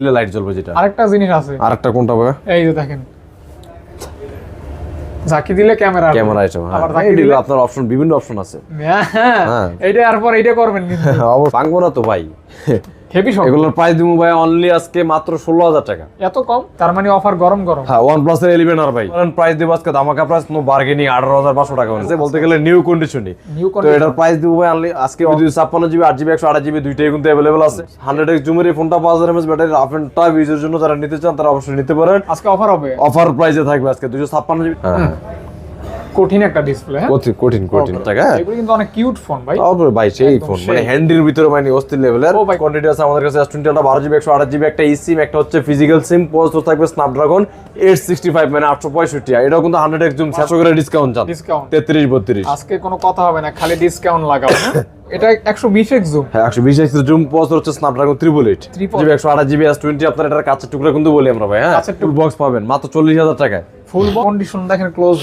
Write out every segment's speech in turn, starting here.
Light জ্বলবে যেটা। আরেকটা জিনিস আছে। আরেকটা কোনটা ভাই এই যে দেখেন। ঝাঁকি দিলে ক্যামেরা ক্যামেরা আইটেম হ্যাঁ। আবার ঝাঁকি দিলে আপনার অপশন বিভিন্ন অপশন আছে। হ্যাঁ হ্যাঁ। এইটা আর পর এইটা করবেন কিন্তু। ভাঙবো না তো ভাই। হেভি সব এগুলোর প্রাইস দিব ভাই অনলি আজকে মাত্র ষোলো হাজার টাকা। এত কম? তার মানে অফার গরম গরম। হ্যাঁ প্লাস এর এলিভেন আর ভাই। প্রাইস দিব আজকে ধামাকা প্রাইস নো বার্গেনিং আঠারো হাজার পাঁচশো টাকা হচ্ছে বলতে গেলে নিউ কন্ডিশনই নিউ তো এটার প্রাইস দিব ভাই অনলি আজকে দুই ছাপ্পান্ন জিবি আট জিবি একশো আট জিবি দুইটাই কিন্তু অ্যাভেলেবল আছে। হান্ড্রেড এক্স জুমের এই ফোনটা পাঁচ হাজার MS battery rough and tough ইউজের জন্য যারা নিতে চান তারা অবশ্যই নিতে পারেন। আজকে অফার হবে? অফার প্রাইসে থাকবে আজকে দুশো ছাপ্পান্ন জিবি হ্যাঁ। কঠিন একটা ডিসপ্লে হ্যাঁ? কঠিন কঠিন টাকা হ্যাঁ। এগুলো কিন্তু অনেক কিউট ফোন ভাই। ভাই সেই ফোন মানে হ্যান্ডির ভিতরে মানে অস্থির লেভেলের। কোয়ান্টিটি আছে আমাদের কাছে S20 জিবি একশো আঠাশ জিবি একটা একটা হচ্ছে ফিজিক্যাল সিম প্রসেসর থাকবে মানে এটাও কিন্তু হান্ড্রেড একদম ছশো করে ডিসকাউন্ট চান। ডিসকাউন্ট তেত্রিশ বত্রিশ। আজকে কোনো কথা হবে না খালি ডিসকাউন্ট লাগাও হ্যাঁ? এটা একশো বিশ এক্স জুম হ্যাঁ একশো বিশ এক্স জুম প্রসেসর হচ্ছে এইট Triple জিবি একশো আঠাশ জিবি এস টোয়েন্টি আপনার এটার কাছের টুকরা কিন্তু বলি আমরা ভাই হ্যাঁ? কাছের টুল বক্স পাবেন মাত্র চল্লিশ হাজার টাকায়। ফুল কন্ডিশন দেখেন ক্লোজ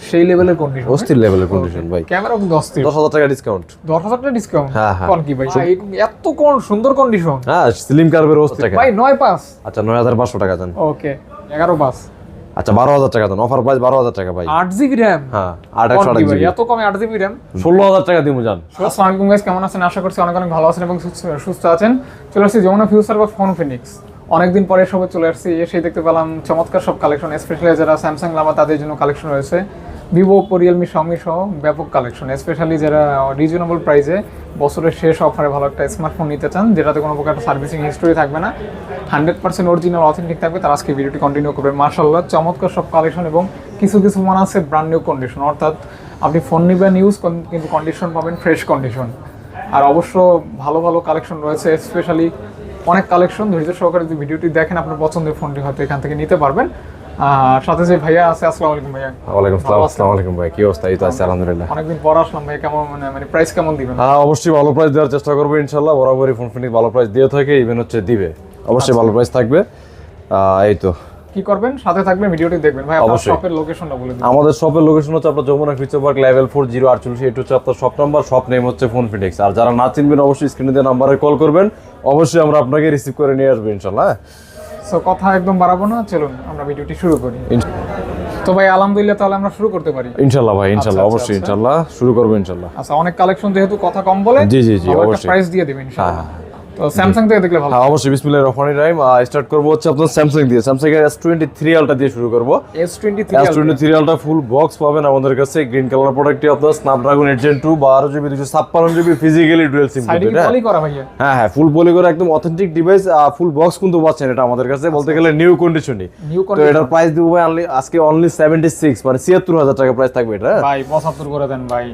সেই লেভেলের কন্ডিশন অস্থির লেভেলের কন্ডিশন ভাই। ক্যামেরা কিন্তু অস্থির। দশ হাজার টাকা ডিসকাউন্ট দশ হাজার টাকা ডিসকাউন্ট হ্যাঁ, হ্যাঁ। কোন কি ভাই? এত কোন সুন্দর কন্ডিশন হ্যাঁ স্লিম কার্ভের অস্থির টাকা। ভাই নয় পাস আচ্ছা নয় হাজার পাঁচশো টাকা দেন। ওকে এগারো পাস আচ্ছা বারো হাজার টাকা দেন। অফার প্রাইস বারো হাজার টাকা ভাই। আট জিবি র্যাম? হ্যাঁ আট একশো আঠাশ জিবি। এত কমে আট জিবি র্যাম? ষোলো হাজার টাকা দিব যান। আসসালামু আলাইকুম গাইস কেমন আছেন? আশা করছি অনেক অনেক ভালো আছেন এবং সুস্থ- সুস্থ আছেন। চলে আসছি যমুনা ফিউচার বা ফোন ফিনিক্স অনেকদিন পরে সবে চলে আসছি এসে দেখতে পেলাম চমৎকার সব কালেকশন স্পেশালি যারা স্যামসাং লাভা তাদের জন্য কালেকশন রয়েছে। ভিভো ওপো রিয়েলমি শাওমি সহ ব্যাপক কালেকশন স্পেশালি যারা রিজনেবল প্রাইসে বছরের শেষ অফারে ভালো একটা স্মার্টফোন নিতে চান, যেটাতে কোনো প্রকার সার্ভিসিং হিস্টোরি থাকবে না হান্ড্রেড পার্সেন্ট অরিজিনাল অথেন্টিক থাকবে, তারা আজকে ভিডিওটি কন্টিনিউ করবে। মার্শাল্লাহ চমৎকার সব কালেকশন এবং কিছু কিছু মান আছে ব্র্যান্ড নিউ কন্ডিশন অর্থাৎ আপনি ফোন নেবেন ইউজ কিন্তু কন্ডিশন পাবেন ফ্রেশ কন্ডিশন আর অবশ্য ভালো ভালো কালেকশন রয়েছে স্পেশালি অনেক কালেকশন ধৈর্য সহকারে যদি ভিডিওটি দেখেন আপনার পছন্দের ফোনটি হয়তো এখান থেকে নিতে পারবেন। আর সাথে যে ভাইয়া আছে আসসালামু আলাইকুম ভাইয়া। ওয়ালাইকুম আসসালাম? আসসালামু আলাইকুম ভাই কি অবস্থা? এই তো আছে আলহামদুলিল্লাহ। অনেকদিন পর আসলাম ভাই কেমন মানে মানে প্রাইস কেমন দিবেন? হ্যাঁ অবশ্যই ভালো প্রাইস দেওয়ার চেষ্টা করব ইনশাল্লাহ। বরাবরই ফোন ফিনিক ভালো প্রাইস দিয়ে থাকে ইভেন হচ্ছে দিবে। অবশ্যই ভালো প্রাইস থাকবে। এই তো। কি করবেন? সাথে থাকবেন ভিডিওটি দেখবেন। ভাই আপনার শপের লোকেশনটা বলে দিন। আমাদের শপের লোকেশন হচ্ছে আপনার Jamuna future park level four zero আটচল্লিশ এটা হচ্ছে আপনার শপ নাম্বার শপ নেম হচ্ছে ফোন ফিনিক্স আর যারা না চিনবেন অবশ্যই স্ক্রিনে দিয়ে নাম্বারে কল করবেন। অবশ্যই আমরা আপনাকে রিসিভ করে নিয়ে আসব ইনশাল্লাহ হ্যাঁ? সো কথা একদম বাড়াবো না চলুন আমরা ভিডিওটি শুরু করি। তো ভাই আলহামদুলিল্লাহ তাহলে আমরা শুরু করতে পারি। ইনশাল্লাহ ভাই ইনশাল্লাহ আচ্ছা, অবশ্যই আচ্ছা। ইনশাল্লাহ শুরু করব ইনশাল্লাহ। আচ্ছা অনেক কালেকশন যেহেতু কথা কম বলে জি, জি, জি, অবশ্যই। প্রাইস দিয়ে দিবেন ইনশাআল্লাহ তো স্যামসাং থেকে দেখলে ভালো। হ্যাঁ অবশ্যই বিসমিল্লাহির রহমানির রহিম। স্টার্ট করব হচ্ছে আপনার স্যামসাং দিয়ে। স্যামসাং এর এস টোয়েন্টি থ্রি আলটা দিয়ে শুরু করব। S twenty S twenty three ultra full box পাবেন আমাদের কাছে। গ্রিন কালার প্রোডাক্টটি আপনার স্ন্যাপড্রাগন এইট জেন টু বারো জিবি দুশো ছাপ্পান্ন জিবি ফিজিক্যালি ডুয়েল সিম সাইডে পলি করা ভাইয়া? হ্যাঁ হ্যাঁ ফুল পলি করে একদম অথেন্টিক ডিভাইস ফুল বক্স কিন্তু পাচ্ছেন এটা আমাদের কাছে। বলতে গেলে নিউ কন্ডিশনই তো এটার প্রাইস দিব ভাই আজকে অনলি সেভেন্টি সিক্স মানে ছিয়াত্তর হাজার টাকা প্রাইস থাকবে এটা হ্যাঁ? ভাই পঁচাত্তর করে দেন ভাই।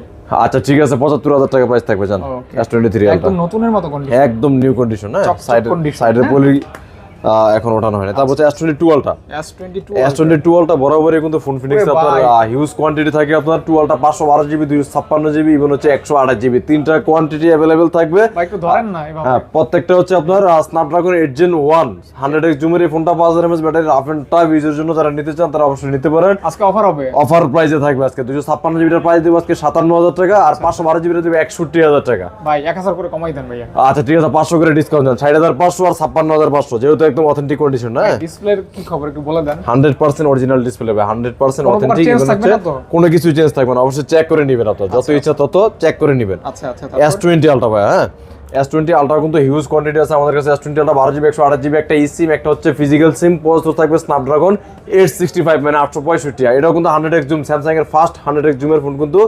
আচ্ছা ঠিক আছে পঁচাত্তর হাজার টাকা প্রাইস থাকবে জান. এস টোয়েন্টি থ্রি একদম নতুনের মতো কন্ডিশন একদম নিউ কন্ডিশন হ্যাঁ? সাইডের সাইডের পলি এখন ওঠানো হয় না তারপর হচ্ছে S twenty টুয়েলটা S twenty two S twenty টুয়েলটা বরাবরই কিন্তু ফোন ফিনিক্স আপনার হিউজ কোয়ান্টিটি থাকে আপনার টুয়েলটা পাঁচশো বারো জিবি দুইশো ছাপ্পান্ন জিবি ইভেন হচ্ছে একশো আঠাশ জিবি তিনটা কোয়ান্টিটি অ্যাভেলেবেল থাকবে। ধরেন না হ্যাঁ প্রত্যেকটা হচ্ছে আপনার Snapdragon eight gen one hundred X জুমের এই ফোনটা পাঁচ হাজার MS battery rough and tough ইউজের জন্য যারা নিতে চান তারা অবশ্যই নিতে পারেন। আজকে অফার হবে? অফার প্রাইসে থাকবে আজকে। দুশো ছাপ্পান্ন জিবিটার প্রাইস দেবো আজকে সাতান্ন হাজার টাকা আর পাঁচশো বারো জিবিটা দেবে একষট্টি হাজার টাকা। ভাই এক হাজার করে কমাই দেন ভাইয়া। আচ্ছা ঠিক আছে পাঁচশো করে ডিসকাউন্ট দেন। ষাট হাজার পাঁচশো আর ছাপ্পান্ন হাজার পাঁচশো যেহেতু একদম অথেন্টিক কন্ডিশন না? ডিসপ্লের কি খবর? একটু বলে দেন। হান্ড্রেড পার্সেন্ট অরিজিনাল ডিসপ্লে হবে হান্ড্রেড পার্সেন্ট কোনো প্রকার অথেন্টিক থাকবে কোনো কিছু চেঞ্জ থাকবে না অবশ্যই চেক করে নেবেন আপনার। যত ইচ্ছা তত চেক করে নিবেন। আচ্ছা আচ্ছা ভাই হ্যাঁ? এস টোয়েন্টি আলট্রা কিন্তু হিউজ কোয়ান্টিটি আছে আমাদের কাছে। এস টোয়েন্টি আলট্রা বারো জিবি একশো আঠাশ জিবি একটা ই সিম একটা হচ্ছে ফিজিক্যাল সিম প্রসেসর থাকবে স্ন্যাপড্রাগন এইট সিক্সটি ফাইভ মানে আটশো পঁয়ষট্টি। এটাও কিন্তু হান্ড্রেড এক্স জুম স্যামসাং এর ফার্স্ট হান্ড্রেড এক্স জুমের ফোন কিন্তু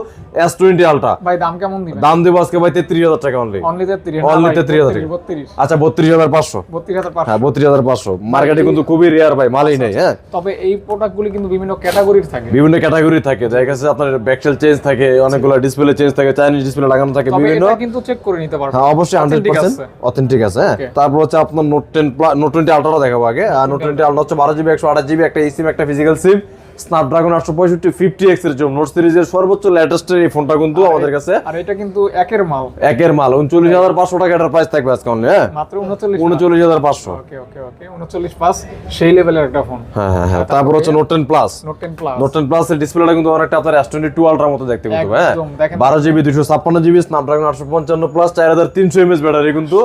এস টোয়েন্টি আলট্রা ভাই দাম কেমন দিবেন? দাম দেবো আজকে ভাই তেত্রিশ হাজার টাকা অনলি অনলি তেত্রিশ Only 33,000 বত্রিশ আচ্ছা বত্রিশ হাজার পাঁচশো। বত্রিশ হাজার পাঁচশো। হ্যাঁ বত্রিশ হাজার পাঁচশো। মার্কেটে কিন্তু খুবই রেয়ার ভাই মালই নেই হ্যাঁ। তবে এই প্রোডাক্টগুলি কিন্তু বিভিন্ন ক্যাটাগরির থাকে। বিভিন্ন ক্যাটাগরি থাকে যার কাছে আপনার ব্যাকসেল চেঞ্জ থাকে অনেকগুলো ডিসপ্লে চেঞ্জ থাকে চাইনিজ ডিসপ্লে লাগানো থাকে বিভিন্ন। কিন্তু চেক করে নিতে পারবেন। হ্যাঁ অবশ্যই হান্ড্রেড পার্সেন্ট আছে। অথেন্টিক আছে হ্যাঁ। তারপর হচ্ছে আপনার note ten note twenty ultra দেখাবো আগে। আর নোট টোয়েন্টি আলট্রা হচ্ছে বারো জিবি একশো আঠাশ জিবি একটা সিম একটা ফিজিক্যাল সিম স্ন্যাপড্রাগন আটশো পঁয়ষট্টি ফিফটি এক্সের জন্য নোট সিরিজের সর্বোচ্চ লেটেস্টের এই ফোনটা কিন্তু আমাদের কাছে আর এটা কিন্তু একের মাল। একের মাল উনচল্লিশ হাজার পাঁচশো টাকা এটার প্রাইস থাকবে আজকে অনলি হ্যাঁ? মাত্র উনচল্লিশ উনচল্লিশ হাজার পাঁচশো। ওকে ওকে ওকে উনচল্লিশ পাস সেই লেভেলের একটা ফোন হ্যাঁ হ্যাঁ হ্যাঁ তারপর হচ্ছে note ten plus note ten plus note ten plus এর ডিসপ্লেটা কিন্তু অনেকটা আপনার এস টোয়েন্টি টু আলট্রার মতো দেখতে কিন্তু হ্যাঁ? বারো জিবি দুশো ছাপ্পান্ন জিবি স্ন্যাপড্রাগন আটশো পঞ্চান্ন প্লাস চার হাজার তিনশো এমএস ব্যাটারি কিন্তু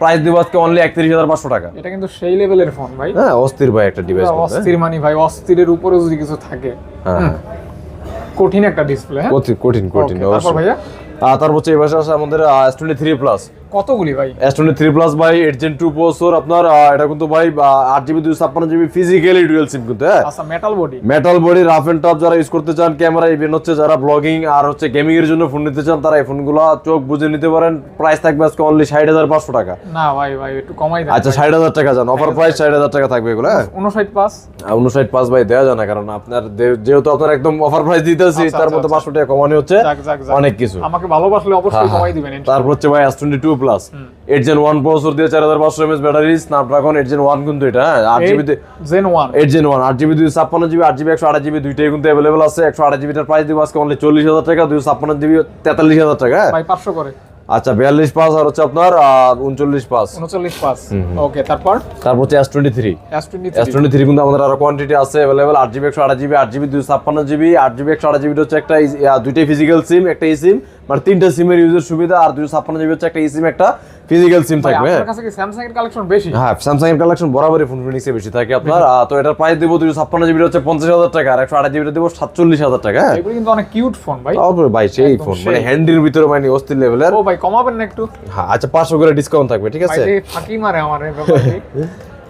প্রাইস দিব আজকে অনলি একত্রিশ হাজার পাঁচশো টাকা। এটা কিন্তু সেই লেভেলের ফোন ভাই। হ্যাঁ অস্থির ভাই একটা ডিভাইস অস্থির মানি ভাই অস্থিরের উপরে যদি কিছু থাকে হ্যাঁ হ্যাঁ। কঠিন একটা ডিসপ্লে হ্যাঁ? কঠিন কঠিন কঠিন তারপর ভাইয়া? তারপর হচ্ছে এই পাশে আছে আমাদের এস টোয়েন্টি থ্রি প্লাস কতগুলি ভাই? এস থ্রি প্লাস ভাই এইট জেন টু প্রসেসর আপনার এটা কিন্তু ভাই আট জিবি দুশো ছাপ্পান্ন জিবি ফিজিক্যালি ডুয়েল সিম কিন্তু হ্যাঁ? আচ্ছা metal body metal body rough and tough যারা ইউজ করতে চান ক্যামেরা ইভেন হচ্ছে যারা ব্লগিং আর হচ্ছে গেমিং এর জন্য ফোন নিতে চান তারা এই ফোনগুলো চোখ বুঝে নিতে পারেন। প্রাইস থাকবে আজকে অনলি ষাট হাজার পাঁচশো টাকা। না ভাই ভাই একটু কমাই আচ্ছা ষাট হাজার টাকা যান। অফার প্রাইস ষাট হাজার টাকা থাকবে এগুলো হ্যাঁ? উনষাট পাস উনষাট পাঁচ ভাই দেওয়া যায় না কারণ আপনার যেহেতু আপনার একদম অফার প্রাইস দিতেছি আচ্ছা, তার আচ্ছা, মধ্যে পাঁচশো টাকা কমানো হচ্ছে অনেক কিছু। আমাকে ভালোবাসলে অবশ্যই কমাই দিবেন তারপর হচ্ছে ভাই S twenty two plus eight gen one processor দিয়ে চার হাজার পাঁচশো MS battery Snapdragon eight gen one কিন্তু এটা হ্যাঁ? আট জিবিতে gen one eight gen one আট জিবি দুই ছাপ্পান্ন জিবি আট জিবি একশো আট জিবি দুইটাই কিন্তু অ্যাভেলেবল আছে। একশো আট জিবিটার প্রাইস দিব আজকে অনলি চল্লিশ হাজার টাকা দুই ছাপ্পান্ন জিবি তেতাল্লিশ হাজার টাকা হ্যাঁ? ভাই পাঁচশো করে। আচ্ছা বিয়াল্লিশ পাস আর হচ্ছে আপনার উনচল্লিশ পাস উনচল্লিশ পাস ওকে তারপর? তারপর হচ্ছে S twenty three S twenty three কিন্তু আমাদের আরও কোয়ান্টিটি আছে অ্যাভেলেবল আট জিবি একশো আট জিবি আট জিবি দুই ছাপ্পান্ন জিবি আট জিবি একশো আট জিবি হচ্ছে একটা দুইটাই ফিজিক্যাল সিম একটা ই সিম মানে তিনটা সিমের ইউজের সুবিধা আর দুই ছাপ্পান্ন জিবি হচ্ছে একটা ই সিম একটা ফিজিক্যাল সিম ভাই থাকবে হ্যাঁ? আপনার কাছে কি স্যামসাং এর কালেকশন বেশি? হ্যাঁ স্যামসাং এর কালেকশন বরাবরই ফোন ফিনিক্সে বেশি থাকে আপনার তো এটার প্রাইস দেবো ছাপ্পান্ন জিবি হচ্ছে পঞ্চাশ হাজার টাকা আর একশো আট জিবি দেবো সাতচল্লিশ হাজার টাকা হ্যাঁ? এগুলো কিন্তু অনেক কিউট ফোন ভাই। ভাই সেই ফোন মানে হ্যান্ডির ভিতরে মানে অস্থির লেভেলের ও ভাই কমাবেন না একটু? হ্যাঁ আচ্ছা পাঁচশো করে ডিসকাউন্ট থাকবে ঠিক আছে? ফাঁকি মারে আমার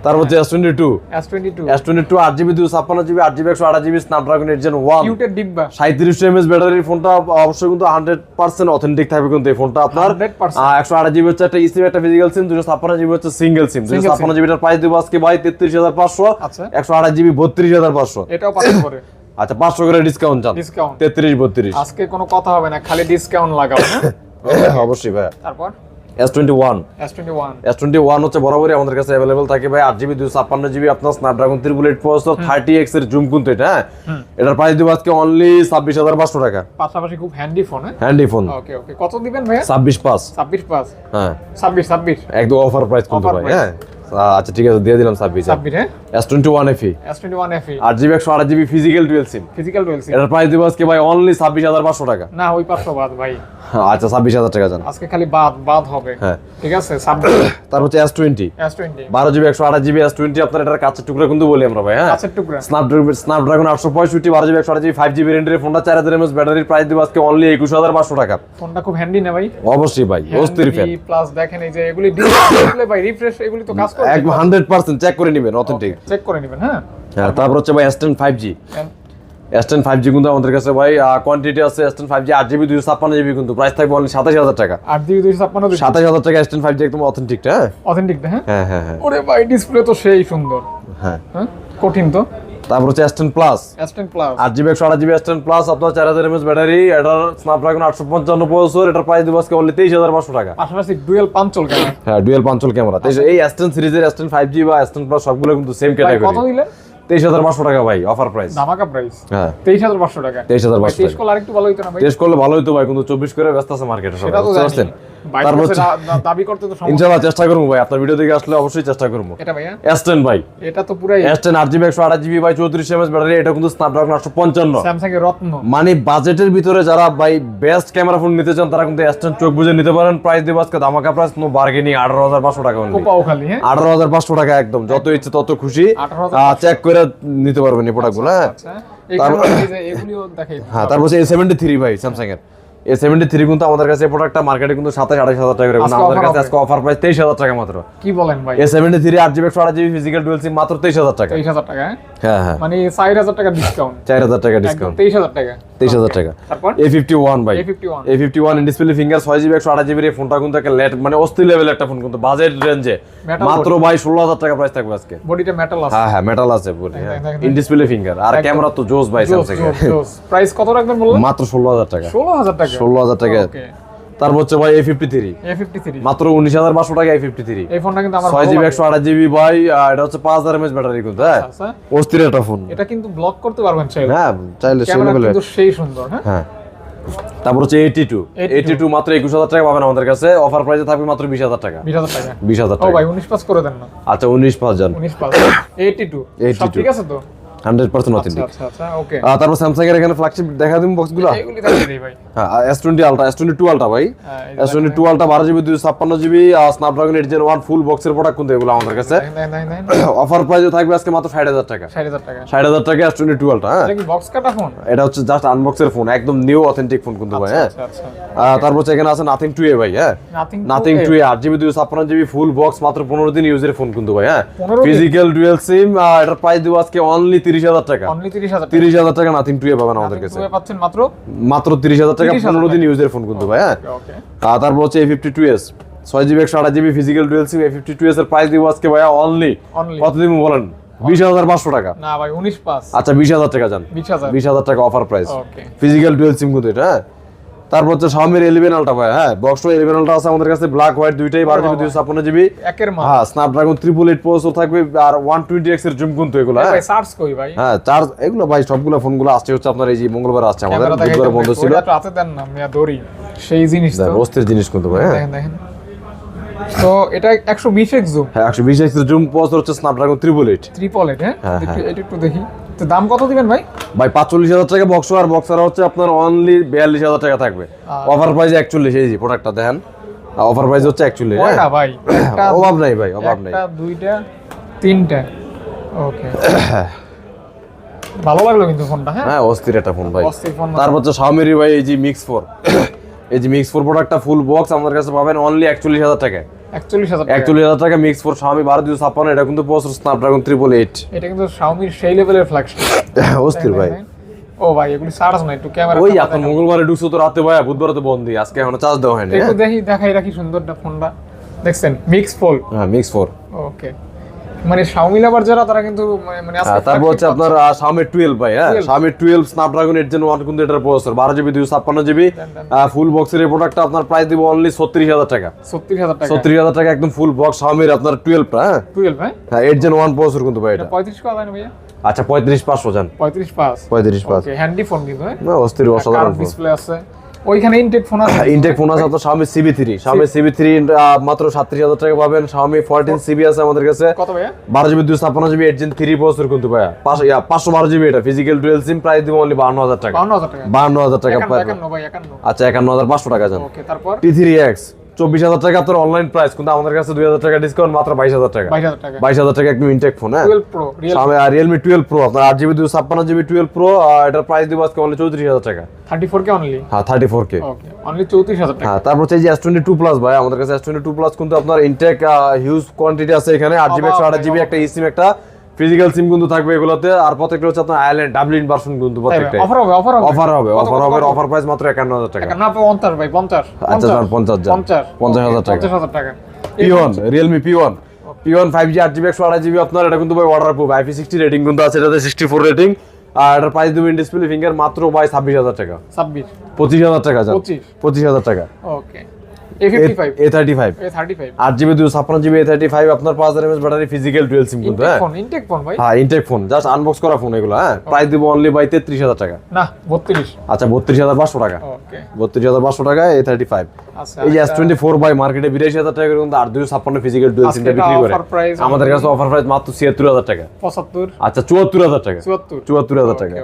তারপর হচ্ছে S twenty two S twenty two S twenty two আট জিবি দুই ছাপ্পান্ন জিবি আট জিবি একশো আট GB Snapdragon eight gen one কিউটের ডিব্বা। সাঁত্রিশশো এমএস ব্যাটারির ফোনটা অবশ্যই কিন্তু হান্ড্রেড পার্সেন্ট অথেন্টিক থাকবে কিন্তু এই ফোনটা আপনার। একশো আট জিবি হচ্ছে একটা ইসিম একটা ফিজিক্যাল সিম দুশো ছাপ্পান্ন জিবি হচ্ছে সিঙ্গেল সিম দুশো ছাপ্পান্ন জিবিটার প্রাইস দেবো আজকে ভাই তেত্রিশ হাজার পাঁচশো। আচ্ছা। একশো আট জিবি বত্রিশ হাজার পাঁচশো। এটাও পাঁচশো করে। আচ্ছা পাঁচশো করে ডিসকাউন্ট চান। ডিসকাউন্ট তেত্রিশ বত্রিশ। আজকে কোনো কথা হবে না খালি ডিসকাউন্ট লাগাও হ্যাঁ? অবশ্যই ভাই তারপর? S twenty one S twenty one S twenty one হচ্ছে বরাবরই আমাদের কাছে अवेलेबल থাকে ভাই আট জিবি দুশো ছাপ্পান্ন জিবি আপনার Snapdragon triple eight processor thirty এক্সের জুম কিন্তু এটা হ্যাঁ? এটার প্রাইস দিব আজকে অনলি ছাব্বিশ হাজার পাঁচশো টাকা। পাশাপাশি খুব হ্যান্ডি ফোন হ্যাঁ? হ্যান্ডি ফোন ওকে ওকে কত দিবেন ভাই ছাব্বিশ পাঁচ। ছাব্বিশ পাঁচ। হ্যাঁ। ছাব্বিশ ছাব্বিশ। একদম অফার প্রাইস কিন্তু ভাই হ্যাঁ? আচ্ছা ঠিক আছে দিয়ে দিলাম ছাব্বিশ ছাব্বিশ হ্যাঁ। S twenty one FE S twenty one F আট জিবি একশো আট GB physical twelve SIM physical twelve এটার প্রাইস দিব আজকে ভাই অনলি ছাব্বিশ হাজার পাঁচশো টাকা। না ওই পাঁচশো বাদ ভাই। আচ্ছা ছাব্বিশ হাজার টাকা জান। আজকে খালি বাদ বাদ হবে। হ্যাঁ। ঠিক আছে ছাব্বিশ। তারপর হচ্ছে এস টোয়েন্টি এস টোয়েন্টি বারো জিবি একশো আট জিবি এস টোয়েন্টি আপনার এটার কাছের টুকরা কিন্তু বলি আমরা ভাই হ্যাঁ। কাছের টুকরা। স্ন্যাপড্রাগন স্ন্যাপড্রাগন আটশো পঁয়ষট্টি বারো জিবি একশো আট জিবি ফাইভ জিবি রেন্ডের ফোনটা চার হাজার এমএস ব্যাটারির প্রাইস দিব আজকে অনলি একুশ হাজার পাঁচশো টাকা। ফোনটা খুব হ্যান্ডি না ভাই? অবশ্যই ভাই অস্থির ফ্যান প্লাস দেখেন এই যে এগুলি ডিসপ্লে ভাই রিফ্রেশ এগুলি তো কাজ একদম হান্ড্রেড পার্সেন্ট চেক করে নেবেন অথেন্টিক চেক করে নেবেন হ্যাঁ? হ্যাঁ তারপর হচ্ছে ভাই S ten five G S ten five G কিন্তু আমাদের কাছে ভাই কোয়ান্টিটি আছে এস টেন ফাইভ জি আট জিবি দুশো ছাপ্পান্ন জিবি কিন্তু। প্রাইস থাকবে অনলি সাতাশ হাজার টাকা। আট জিবি দুইশো ছাপ্পান্ন সাতাশ হাজার টাকা এস টেন ফাইভ জি একদম অথেন্টিক হ্যাঁ? অথেন্টিক হ্যাঁ? হ্যাঁ হ্যাঁ হ্যাঁ। ওরে ভাই ডিসপ্লে তো সেই সুন্দর। হ্যাঁ। হ্যাঁ? কঠিন তো। তারপর হচ্ছে এস প্লাস আট জিবি একশো আট জিবি প্লাস আপনার চার হাজার এমএস ব্যাটারি এটার স্ন্যাপড্রাগন আটশো পঞ্চান্ন প্রসেসর এটার প্রাইস দিব আজকে অনলি তেইশ হাজার পাঁচশো টাকা। পাশাপাশি ডুয়েল পাঞ্চল কেন হ্যাঁ ডুয়েল পাঞ্চল ক্যামেরা এই এস টেন সিরিজের এস ফাইভ জি বা এস প্লাস সবগুলো কিন্তু সেম কত ক্যাটাগরি তেইশ হাজার পাঁচশো টাকা ভাই অফার প্রাইস ধামাকা প্রাইস হ্যাঁ। তেইশ হাজার পাঁচশো টাকা। তেইশ হাজার পাঁচশো তেইশ কল আরেকটু ভালো হইতো না ভাই। করলে ভালো হতো ভাই কিন্তু চব্বিশ করে ব্যস্ত আছে মার্কেটে সবাই বুঝতে পারছেন? চেষ্টা করব ভাই আপনার ভিডিও দেখে আসলে অবশ্যই চেষ্টা করব। এটা ভাই। এটা তো ব্যাটারি এটা কিন্তু স্ন্যাপড্রাগন স্যামসাং এর রত্ন। মানে বাজেটের ভিতরে যারা ভাই বেস্ট ক্যামেরা ফোন নিতে চান তারা কিন্তু এস টেন চোখ বুঝে নিতে পারেন। প্রাইস দেবো আজকে ধামাকা প্রাইস নো বার্গেনিং আঠারো হাজার পাঁচশো টাকা only। কোপাও খালি হ্যাঁ? আঠারো হাজার পাঁচশো টাকা একদম যত ইচ্ছে তত খুশি। চেক করে নিতে পারবেন এই প্রোডাক্টগুলো হ্যাঁ? আচ্ছা দেখাই। হ্যাঁ তারপর এ সেভেন্টি থ্রি ভাই স্যামসাং এর। এ সেভেন্টি থ্রি কিন্তু আমাদের কাছে প্রোডাক্টটা মার্কেটে কিন্তু সাতাশ আঠাশ হাজার টাকা করে। কিন্তু আমাদের কাছে আজকে অফার প্রাইস তেইশ হাজার টাকা মাত্র। কি বলেন ভাই? এ সেভেন্টি থ্রি আট জিবি একশো আট জিবি ফিজিক্যাল ডুয়েল সিম মাত্র তেইশ হাজার টাকা। তেইশ হাজার টাকা হ্যাঁ? হ্যাঁ হ্যাঁ। মানে চার হাজার টাকা ডিসকাউন্ট চার হাজার টাকা ডিসকাউন্ট তেইশ হাজার টাকা। তেইশ হাজার টাকা। এ ফিফটি ওয়ান ভাই। A fifty one display finger ছয় জিবি একশো আট জিবির এই ফোনটা কিন্তু একটা লেট মানে অস্থির লেভেল একটা ফোন কিন্তু বাজেট রেঞ্জে মাত্র ভাই ষোলো হাজার টাকা প্রাইস থাকবে আজকে। বডিটা মেটাল আছে। হ্যাঁ হ্যাঁ মেটাল আছে দেখ, ইন ডিসপ্লে ফিঙ্গার আর ক্যামেরা তো জোস ভাই স্যামসাং প্রাইস কত রাখবেন মাত্র ষোলো হাজার টাকা। ষোলো হাজার টাকা। ষোলো হাজার টাকা। ওকে তারপর হচ্ছে ভাই A fifty three A fifty three মাত্র উনিশ হাজার পাঁচশো টাকা এ ফিফটি থ্রি এই ফোনটা কিন্তু আমার ছয় ভালো জিবি একশো আঠাশ জিবি ভাই এটা হচ্ছে পাঁচ হাজার এমএচ ব্যাটারি কিন্তু হ্যাঁ? আচ্ছা। অস্থির একটা ফোন এটা কিন্তু ব্লক করতে পারবেন চাইলে। হ্যাঁ চাইলে কিন্তু সেই সুন্দর হ্যাঁ? হ্যাঁ। তারপর হচ্ছে এইটি টু 82 এইটি টু মাত্র একুশ হাজার টাকা পাবেন আমাদের কাছে। অফার প্রাইসে থাকবে মাত্র বিশ হাজার টাকা। বিশ হাজার টাকা। বিশ হাজার ও টাকা ভাই উনিশ পাস করে দেন না। আচ্ছা উনিশ পাঁচ জন। উনিশ পাস এইটি টু 82 ঠিক আছে তো? হান্ড্রেড পার্সেন্ট অথেন্টিক আচ্ছা আচ্ছা ওকে তারপর স্যামসাং এর এখানে ফ্ল্যাগশিপ দেখা দিন বক্সগুলো এগুলি দেখে দিই ভাই। হ্যাঁ S twenty ultra S twenty two ultra ভাই। এই যে এস টোয়েন্টি টু আলট্রা বারো জিবি দুশো ছাপ্পান্ন GB Snapdragon eight gen one full বক্সের প্রোডাক্ট কিন্তু এগুলো আমাদের কাছে। দেখেন দেখেন দেখেন দেখেন অফার প্রাইসে থাকবে আজকে মাত্র ষাট হাজার টাকা। ষাট হাজার টাকা। ষাট হাজার টাকা এস টোয়েন্টি টু আলট্রা হ্যাঁ। এটা বক্স কাটা ফোন এটা হচ্ছে জাস্ট আনবক্সের ফোন একদম নিউ অথেন্টিক ফোন কিন্তু ভাই হ্যাঁ। আচ্ছা আচ্ছা। তারপর হচ্ছে এখানে আছে নাথিং টু এ ভাই হ্যাঁ। নাথিং টু এ আট জিবি দুশো ছাপ্পান্ন জিবি ফুল বক্স মাত্র পনেরো দিন ইউজের ফোন কিন্তু ভাই হ্যাঁ। 15 ফিজিক্যাল ডুয়েল সিম এটার প্রাইস দিব আজকে অনলি তিরিশ হাজার টাকা। তিরিশ হাজার টাকা। তিরিশ হাজার টাকা নাথিং টু পাবেন আমাদের কাছে। মাত্র? মাত্র তিরিশ হাজার টাকা পনেরো দিন ইউজের ফোন কিন্তু ভাই হ্যাঁ। তারপর হচ্ছে এ ফিফটি টু এস ছয় জিবি একশো আঠাশ GB physical dual SIM A fifty two S এর প্রাইস দিব আজকে ভাইয়া অনলি কত বলেন? বিশ হাজার পাঁচশো টাকা। না ভাই উনিশ আচ্ছা বিশ হাজার টাকা যান। বিশ হাজার। টাকা offer price physical dual SIM কিন্তু এটা হ্যাঁ। তারপর হচ্ছে শাওমির এলিভেন আলটা ভাই হ্যাঁ বক্স ইলেভেন আলটা আছে আমাদের কাছে ব্ল্যাক হোয়াইট দুইটাই বারো জিবি দুইশো ছাপ্পান্ন জিবি একের হ্যাঁ স্ন্যাপড্রাগন ত্রিপল এইট প্রসেসর থাকবে আর ওয়ান টোয়েন্টি এক্সের জুম কিন্তু এগুলো হ্যাঁ। চার্জ করি কই ভাই? হ্যাঁ চার্জ এগুলো ভাই সবগুলো ফোনগুলো আসছে হচ্ছে আপনার এই যে মঙ্গলবার আসছে আমাদের বুধবার বন্ধ ছিল। হাতে দেন না মিয়া দড়ি সেই জিনিস অস্থির জিনিস কিন্তু ভাই হ্যাঁ। দেখেন দেখেন। তো এটা একশো বিশ এক্স জুম হ্যাঁ একশো বিশ এক্স জুম প্রসেসর হচ্ছে স্ন্যাপড্রাগন এইট ট্রিপল এট হ্যাঁ? হ্যাঁ, একটু- এটা একটু দেখি। তো দাম কত দিবেন ভাই? ভাই পাঁচচল্লিশ হাজার টাকা বক্স আর বক্সার হচ্ছে আপনার অনলি বিয়াল্লিশ হাজার টাকা থাকবে। অফার প্রাইস একচল্লিশ এই যে প্রোডাক্টটা দেখেন। অফার প্রাইস হচ্ছে একচল্লিশ কয়টা ভাই? অভাব নাই ভাই অভাব নাই। একটা দুইটা তিনটা। ওকে। ভালো লাগল কিন্তু ফোনটা হ্যাঁ? হ্যাঁ অস্থির একটা ফোন ভাই। অস্থির ফোন। তারপর হচ্ছে শাওমির ভাই এই যে মিক্স ফোর এই যে মিক্স ফোর প্রোডাক্টটা ফুল বক্স আমাদের কাছে পাবেন অনলি একচল্লিশ হাজার টাকা। একচল্লিশ হাজার টাকা। একচল্লিশ হাজার টাকা মিক্স ফোর শাওমি বারো দুশো ছাপ্পান্ন এটা কিন্তু প্রসেসর স্ন্যাপড্রাগন ত্রিপল এইট এটা কিন্তু শাওমির সেই লেভেলের ফ্ল্যাগশিপ অস্থির ভাই। ও ভাই এগুলি চার্জ না একটু ক্যামেরা ওই এখন মঙ্গলবারে ঢুকছো তো রাতে ভাই বুধবারে তো বন্ধই আজকে এখনও চার্জ দেওয়া হয়নি। একটু দেখি দেখাই রাখি সুন্দরটা ফোনটা দেখছেন মিক্স ফোল হ্যাঁ মিক্স ফোর ওকে মানে শাওমি লাভার যারা তারা কিন্তু মানে- হ্যাঁ, তারপর হচ্ছে আপনার শামি টুয়েলভ ভাই হ্যাঁ? 12 Xiaomi twelve Snapdragon eight gen one কিন্তু এটার প্রসেসর বারো জিবি দুশো ছাপ্পান্ন জিবি ফুল বক্সের এই প্রোডাক্টটা আপনার প্রাইস দিব অনলি ছত্রিশ হাজার টাকা। ছত্রিশ হাজার টাকা। ছত্রিশ হাজার টাকা একদম ফুল বক্স শামির আপনার টুয়েলভটা হ্যাঁ? টুয়েলভ হ্যাঁ? এইট জেন ওয়ান প্রসেসর কিন্তু ভাই এটা পঁয়ত্রিশ কথা ভাইয়া? আচ্ছা পঁয়ত্রিশ পাঁচশো যান। পঁয়ত্রিশ পাস পঁয়ত্রিশ পাঁচ। হ্যান্ডি ফোন কিন্তু হ্যাঁ? না অস্থির অসাধারণ ডিসপ্লে আছে। ওইখানে ইনটেক ফোন আছে? ইনটেক ফোন আছে আপনার Xiaomi CB3 Xiaomi CB3 মাত্র সাতত্রিশ হাজার টাকা পাবেন। Xiaomi ফোরটিন CB আছে আমাদের কাছে। কত ভাইয়া? বারো জিবি দুশো ছাপ্পান্ন GB eight gen three processor কিন্তু ভাইয়া। পাঁচশো GB বারো জিবি এটা ফিজিক্যাল ডুয়াল সিম প্রাইস দিব অনলি বান্ন হাজার টাকা। বাউন্ন হাজার টাকা। বান্ন হাজার টাকা আচ্ছা একান্ন হাজার পাঁচশো টাকা যান ওকে তারপর? টি থ্রি এক্স চব্বিশ হাজার টাকা তোর অনলাইন প্রাইস কিন্তু আমাদের কাছে দুই হাজার টাকা ডিসকাউন্ট মাত্র বাইশ হাজার টাকা। বাইশ হাজার টাকা। বাইশ হাজার টাকা একদম ইনটেক ফোন হ্যাঁ? টুয়েলভ প্রো রিয়েল সামনে আর রিয়েলমি টুয়েলভ প্রো আপনার আট জিবি দুশো ছাপ্পান্ন জিবি টুয়েলভ প্রো এটার প্রাইস দিব আজকে অনলি চৌত্রিশ হাজার টাকা। থার্টি ফোর কে অনলি হ্যাঁ থার্টি ফোর কে অনলি চৌত্রিশ হাজার টাকা। হ্যাঁ তারপর হচ্ছে এস টোয়েন্টি টু প্লাস ভাই আমাদের কাছে এস টোয়েন্টি টু প্লাস কিন্তু আপনার ইনটেক হিউজ কোয়ান্টিটি আছে এখানে আট জিবি একশো আঠাশ জিবি একটা ই সিম একটা ফিজিক্যাল সিম কিন্তু থাকবে এগুলোতে আর প্রত্যেকটা হচ্ছে আপনার আইল্যান্ড ডাবলিন ভার্সন কিন্তু প্রত্যেকটা অফার হবে অফার হবে। অফার হবে অফার হবে অফার প্রাইস মাত্র একান্ন হাজার টাকা। না পঞ্চাশ ভাই পঞ্চাশ আচ্ছা পঞ্চাশ পঞ্চাশ হাজার টাকা। পঞ্চাশ হাজার টাকা। P one Realme P one P one five G আট জিবি একশো আঠাশ জিবি আপনার এটা কিন্তু ভাই waterproof IP sixty rating কিন্তু আছে এটাতে সিক্সটি ফোর রেটিং আর এটার প্রাইস দেবেন ডিসপ্লে ফিঙ্গার মাত্র ভাই ছাব্বিশ হাজার টাকা। ছাব্বিশ। পঁচিশ হাজার টাকা যান পঁচিশ। পঁচিশ হাজার টাকা। ওকে আট জিবি দুশো ছাপ্পান্ন জিবি এ থার্টি ফাইভ আপনার পাঁচ হাজার এমএস ব্যাটারি ফিজিক্যাল সিম কিন্তু হ্যাঁ? ইনটেক ফোন ভাই। হ্যাঁ ইনটেক ফোন জাস্ট আনবক্স করা ফোন এগুলো হ্যাঁ? প্রাইস দিব অনলি বাই তেত্রিশ হাজার টাকা। না বত্রিশ। আচ্ছা বত্রিশ হাজার পাঁচশো টাকা। বত্রিশ হাজার পাঁচশো টাকা এ থার্টি ফাইভ আচ্ছা এই যে এস টোয়েন্টি ফোর বাই মার্কেটে বিরাশি হাজার টাকা কিন্তু আর দুশো ছাপ্পান্ন ফিজিক্যাল আজকে সিমটা বিক্রি করে। আমাদের কাছে অফার প্রাইস মাত্র ছিয়াত্তর হাজার টাকা। পঁচাত্তর। আচ্ছা চুয়াত্তর হাজার টাকা। চুয়াত্তর। হাজার টাকা।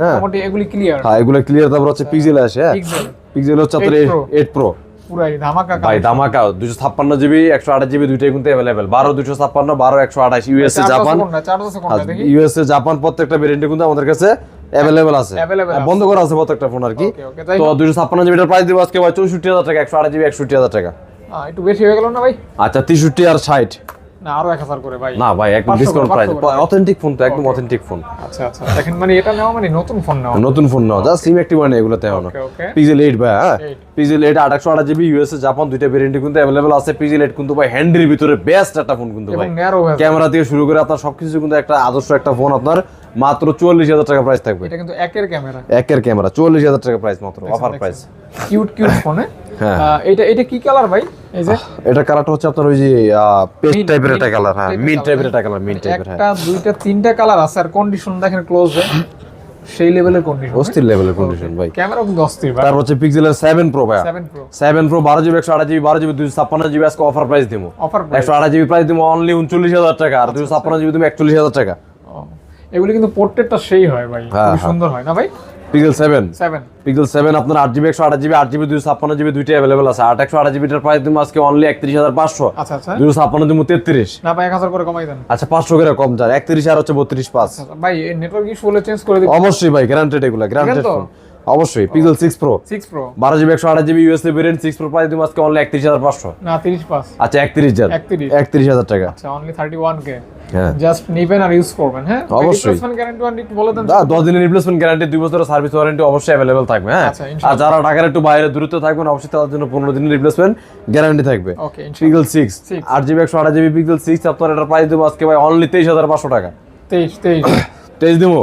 হ্যাঁ। এগুলি ক্লিয়ার হ্যাঁ এগুলো ক্লিয়ার তারপর হচ্ছে পিক্সেল আসে হ্যাঁ? পিক্সেল হচ্ছে আপনার 8 এইট প্রো পুরাই ধামাকা ভাই জিবি জিবি দুইটাই কিন্তু ইউএসএ জাপান ইউএসএ প্রত্যেকটা ভেরিয়েন্টে কিন্তু আমাদের কাছে অ্যাভেলেবেল আছে। বন্ধ করা আছে প্রত্যেকটা ফোন আর কি। তো জিবিটার প্রাইস দিব আজকে ভাই টাকা একশো আঠাশ জিবি একষট্টি হাজার টাকা। একটু বেশি হয়ে গেল না ভাই? আচ্ছা তেষট্টি আর ষাট। না আরও এক হাজার করে ভাই। না ভাই একদম ডিসকাউন্ট প্রাইস অথেন্টিক ফোন তো একদম অথেন্টিক ফোন আচ্ছা আচ্ছা। দেখেন মানে এটা নেওয়া মানে নতুন ফোন নেওয়া। নতুন ফোন নাও যা সিম অ্যাক্টিভ হয় না এগুলোতে এখনও। ভাই হ্যাঁ? জিবি ইউএসএ জাপান দুইটা ভেরিয়েন্টে কিন্তু আছে। কিন্তু ভাই হ্যান্ডের ভিতরে বেস্ট একটা ফোন কিন্তু ভাই। ক্যামেরা দিয়ে শুরু করে আপনার সবকিছু কিন্তু একটা আদর্শ একটা ফোন আপনার। মাত্র চুয়াল্লিশ হাজার টাকা প্রাইস থাকবে। এটা কিন্তু একের ক্যামেরা। একের ক্যামেরা চুয়াল্লিশ হাজার টাকা প্রাইস মাত্র অফার প্রাইস কিউট কিউট ফোনে। এটা এটা কি কালার ভাই? এই যে এটা কালারটা হচ্ছে আপনার ওই যে পেস্ট টাইপের একটা কালার হ্যাঁ মিন্ট টাইপের একটা কালার মিন্ট টাইপের হ্যাঁ। একটা দুইটা তিনটা কালার আছে আর কন্ডিশন দেখেন ক্লোজ সেই লেভেলের কন্ডিশন অস্থির লেভেলের কন্ডিশন ভাই। ক্যামেরা কিন্তু অস্থির ভাই। তারপর হচ্ছে পিক্সেলের সেভেন প্রো ভাই সেভেন প্রো সেভেন প্রো বারো জিবি একশো আঠাশ জিবি বারো জিবি দুশো ছাপ্পান্ন জিবি আজকে অফার প্রাইস দিব অফার একশো আঠাশ জিবি প্রাইস দিব অনলি উনচল্লিশ হাজার টাকা আর দুশো ছাপ্পান্ন জিবি তুমি একচল্লিশ হাজার টাকা। এগুলি কিন্তু পোর্ট্রেটটা সেই হয় ভাই। খুব হ্যাঁ। সুন্দর হয় না ভাই? পিক্সেল 7 7 পিক্সেল 7 আপনার আট জিবি একশো আট জিবি আট জিবি দুশো ছাপ্পান্ন জিবি দুইটা অ্যাভেলেবল আছে। আট একশো আট জিবিটার প্রাইস তুমি আজকে অনলি একত্রিশ হাজার পাঁচশো। আচ্ছা আচ্ছা। দুশো ছাপ্পান্ন তুমি তেত্রিশ। না ভাই এক হাজার করে কমাই দেন। আচ্ছা পাঁচশো করে কম যান। একত্রিশ আর হচ্ছে বত্রিশ পাঁচ। আচ্ছা, ভাই নেটওয়ার্ক ইস্যু হলে চেঞ্জ করে দিবেন অবশ্যই ভাই গ্যারান্টেড এগুলো গ্যারান্টেড অবশ্যই Pixel six pro six pro বারো জিবি একশো আট GB USA variant six pro price তুমি আজকে অনলি একত্রিশ হাজার পাঁচশো। না তিরিশ পাস আচ্ছা একত্রিশ হাজার। 31 একত্রিশ হাজার টাকা। আচ্ছা অনলি থার্টি ওয়ান কে হ্যাঁ। জাস্ট নিবেন আর ইউজ করবেন হ্যাঁ? অবশ্যই। গ্যারান্টি ওয়ারেন্টি একটু বলে দেন দা- দশ দিনের রিপ্লেসমেন্ট গ্যারান্টি দুই বছরের সার্ভিস ওয়ারেন্টি অবশ্যই অ্যাভেলেবল থাকবে হ্যাঁ? আচ্ছা, আর যারা ঢাকার একটু বাইরে দূরত্ব থাকবেন অবশ্যই তাদের জন্য পনেরো দিনের রিপ্লেসমেন্ট গ্যারান্টি থাকবে। Okay six Six। আট জিবি একশো আট জিবি পিগল সিক্স আপনার এটার প্রাইস দেবো আজকে ভাই অনলি তেইশ হাজার পাঁচশো টাকা। তেইশ তেইশ। তেইশ দেবো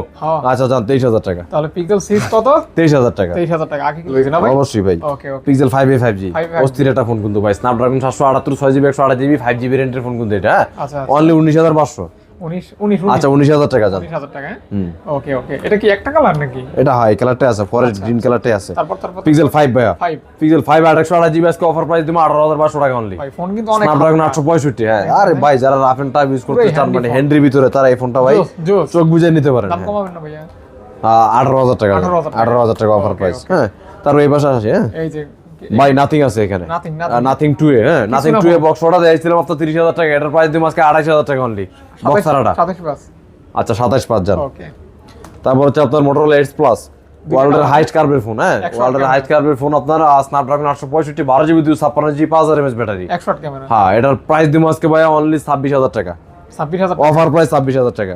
আচ্ছা আচ্ছা যান তেইশ হাজার টাকা। তাহলে পিক্সেল সিক্স কত? তেইশ হাজার টাকা। তেইশ হাজার টাকা। আগে না ভাই? অবশ্যই ভাই। Okay okay Pixel five A five G 5A অস্থির একটা ফোন কিন্তু ভাই। স্ন্যাপড্রাগন সাতশো আটাত্তর ছয় জিবি একশো আট জিবি ফাইভ জিবি রেন্টের ফোন কিন্তু এটা হ্যাঁ? আচ্ছা অনলি উনিশ হাজার পাঁচশো। আচ্ছা উনিশ হাজার টাকা হ্যাঁ? ওকে ওকে। এটা কি একটা কালার নাকি? এটা হয় কালারটাই আছে ফরেস্ট গ্রিন কালারটাই আছে। তারপর তারপর পিক্সেল ফাইভ ভাইয়া। পিক্সেল ফাইভ আট একশো আট জিবি আজকে অফার প্রাইস দিবো আঠারো হাজার পাঁচশো টাকা অনলি ফোন কিন্তু অনেক স্ন্যাপড্রাগন আটশো পঁয়ষট্টি হ্যাঁ। আরে ভাই যারা রাফ এন্ড টাইপ ইউজ করতে চান মানে phone। ভিতরে তারা এই ফোনটা ভাই। চোখ বুঝে নিতে পারেন না। আঠারো হাজার টাকা। আঠারো হাজার টাকা। অফার প্রাইস হ্যাঁ। তারপর এই পাশে আসে হ্যাঁ। এই যে ভাই নাথিং আছে এখানে। নাথিং টু এ হ্যাঁ Nothing two A box order দিয়েছিলাম আপনার তিরিশ হাজার টাকা। এটার প্রাইস দিম আজকে আড়াইশ হাজার টাকা অনলি বক্স আচ্ছা সাতাশ পাঁচ ওকে তারপর হচ্ছে আপনার মোটরোলা এইটস প্লাস ওয়ার্ল্ডের কার্ভের ফোন হ্যাঁ? ওয়ার্ল্ডের কার্ভের ফোন আপনার স্ন্যাপড্রাগন আটশো পঁয়ষট্টি বারো জিবি দুই ছাপ্পান্ন জিবি পাঁচ হাজার এমএস ব্যাটারি। হ্যাঁ এটার প্রাইস দিব আজকে ভাই অনলি ছাব্বিশ হাজার টাকা। ছাব্বিশ হাজার অফার প্রাইস ছাব্বিশ হাজার টাকা।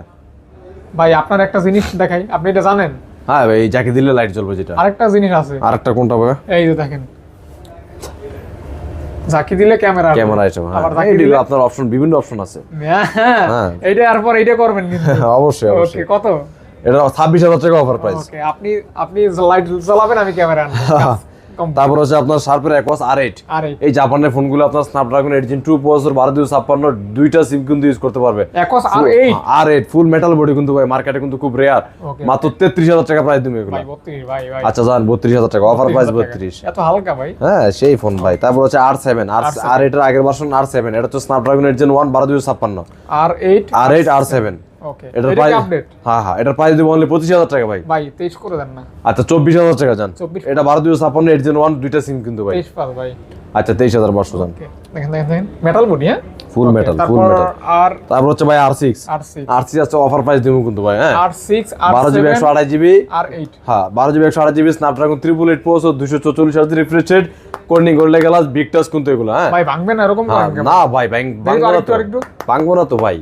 ভাই আপনার একটা জিনিস দেখাই। আপনি এটা জানেন? হ্যাঁ ভাই যাকে দিলে লাইট জ্বলবে যেটা। আরেকটা জিনিস আছে। আরেকটা কোনটা ভাই এই যে দেখেন। ঝাঁকি দিলে ক্যামেরা ক্যামেরা আইটেম হ্যাঁ। আবার ঝাঁকি দিলে আপনার অপশন বিভিন্ন অপশন আছে। হ্যাঁ হ্যাঁ। এইটা আর পর এইটা করবেন কিন্তু। অবশ্যই ওকে অবশ্যই। কত? এটা ছাব্বিশ হাজার টাকা অফার প্রাইস ওকে আপনি আপনি লাইট জ্বালাবেন আমি ক্যামেরা কম তারপর হচ্ছে আপনার শার্পের একোয়াস আর এইট এই জাপানের ফোনগুলো আপনার Snapdragon eight gen two processor বারো দুই ছাপ্পান্ন দুইটা সিম কিন্তু ইউজ করতে পারবে। আর এই R eight full metal body কিন্তু ভাই মার্কেটে কিন্তু খুব রেয়ার মাত্র তেত্রিশ হাজার টাকা প্রাইস দিবে এগুলো। আচ্ছা যান বত্রিশ হাজার টাকা অফার প্রাইস বত্রিশ এত হালকা ভাই। হ্যাঁ সেই ফোন ভাই। তারপর হচ্ছে আর সেভেন আর আর এটার আগের ভার্সন আর সেভেন এটা হচ্ছে স্ন্যাপড্রাগন এইট জেন ওয়ান বারো দুই ছাপ্পান্ন। R eight R eight R seven okay এটার প্রাইস আপডেট হ্যাঁ হ্যাঁ এটার প্রাইস দিব অনলি পঁচিশ হাজার টাকা ভাই। ভাই তেইশ করে দেন না। আচ্ছা চব্বিশ হাজার টাকা যান। 24 এটা বারো দুই ছাপ্পান্ন এইট জেন ওয়ান দুইটা সিম কিন্তু ভাই। তেইশ পাস ভাই। আচ্ছা তেইশ হাজার পাঁচশো যান। ওকে দেখেন দেখেন দেখেন। মেটাল বডি হ্যাঁ? ফুল মেটাল ফুল মেটাল আর তারপর হচ্ছে ভাই R six R six R six আছে অফার প্রাইস দিব কিন্তু ভাই হ্যাঁ? আর সিক্স আর বারো জিবি একশো সেভেন আড়াই জিবি। আর এইট হ্যাঁ বারো জিবি একশো আড়াই GB Snapdragon triple eight processor দুশো চৌচল্লিশ হাজার রিফ্রেশ রেট কোর্নিং গোল্ডে গেলাস বিগ টাচ কিন্তু এগুলো হ্যাঁ? ভাই ভাঙবে না এরকম হ্যাঁ? না। ভাই। ভাঙবো না তো ভাই।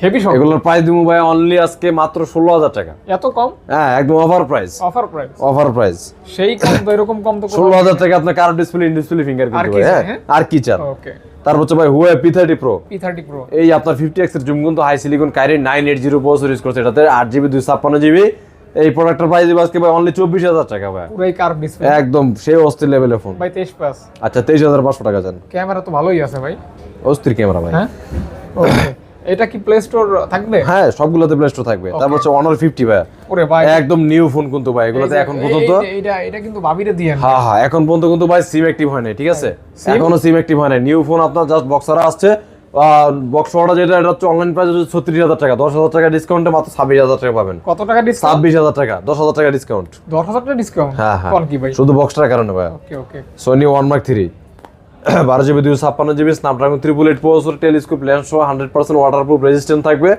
হেভি সব এগুলোর প্রাইস দিব ভাই অনলি আজকে মাত্র ষোলো হাজার টাকা। এত কম? হ্যাঁ একদম offer price offer price offer price সেই কম তো এরকম কম তো ষোলো হাজার টাকা আপনার card display in display finger হ্যাঁ? আর কি চান? ওকে তারপর হচ্ছে ভাই Huawei P thirty pro P thirty pro এই আপনার ফিফটি এক্সের জুম কিন্তু HiSilicon Kirin nine eight zero processor use করছে এটাতে আট জিবি দুই ছাপ্পান্ন জিবি এই প্রোডাক্টের প্রাইস দিব আজকে ভাই অনলি চব্বিশ হাজার টাকা ভাই। পুরাই কার্ভ ডিসপ্লে একদম সেই অস্থির লেভেলের ফোন ভাই তেইশ পাস আচ্ছা তেইশ হাজার পাঁচশো টাকা যান ক্যামেরা তো ভালোই আছে ভাই। অস্থির ক্যামেরা ভাই। হ্যাঁ? ওকে এটা কি প্লে স্টোর থাকবে? হ্যাঁ সবগুলোতে প্লে স্টোর থাকবে। তারপর হচ্ছে অনার ফিফটি ভাই। ওরে ভাই। একদম নিউ ফোন কিন্তু ভাই এগুলোতে এখন পর্যন্ত এইটা এটা কিন্তু ভাবিরে দিয়ে হ্যাঁ হ্যাঁ এখন পর্যন্ত কিন্তু ভাই সিম অ্যাক্টিভ হয় নাই ঠিক আছে? এখনও সিম অ্যাক্টিভ হয় নাই। নিউ ফোন আপনার জাস্ট বক্সারা আসছে। বক্স অর্ডার যেটা এটা হচ্ছে অনলাইন প্রাইস হচ্ছে ছত্রিশ হাজার টাকা। দশ হাজার টাকা ডিসকাউন্টে মাত্র ছাব্বিশ হাজার টাকা পাবেন। কত টাকা ডিসকাউন্ট ছাব্বিশ হাজার টাকা দশ হাজার টাকা ডিসকাউন্ট দশ হাজার টাকা ডিসকাউন্ট হ্যাঁ হ্যাঁ। শুধু বক্সটার কারণে ভাই। Okay okay Sony one mark three বারো জিবি দুশো ছাপ্পান্ন GB Snapdragon triple eight processor telescope lens সহ হান্ড্রেড পার্সেন্ট ওয়াটারপ্রুফ রেজিস্ট্যান্ট থাকবে।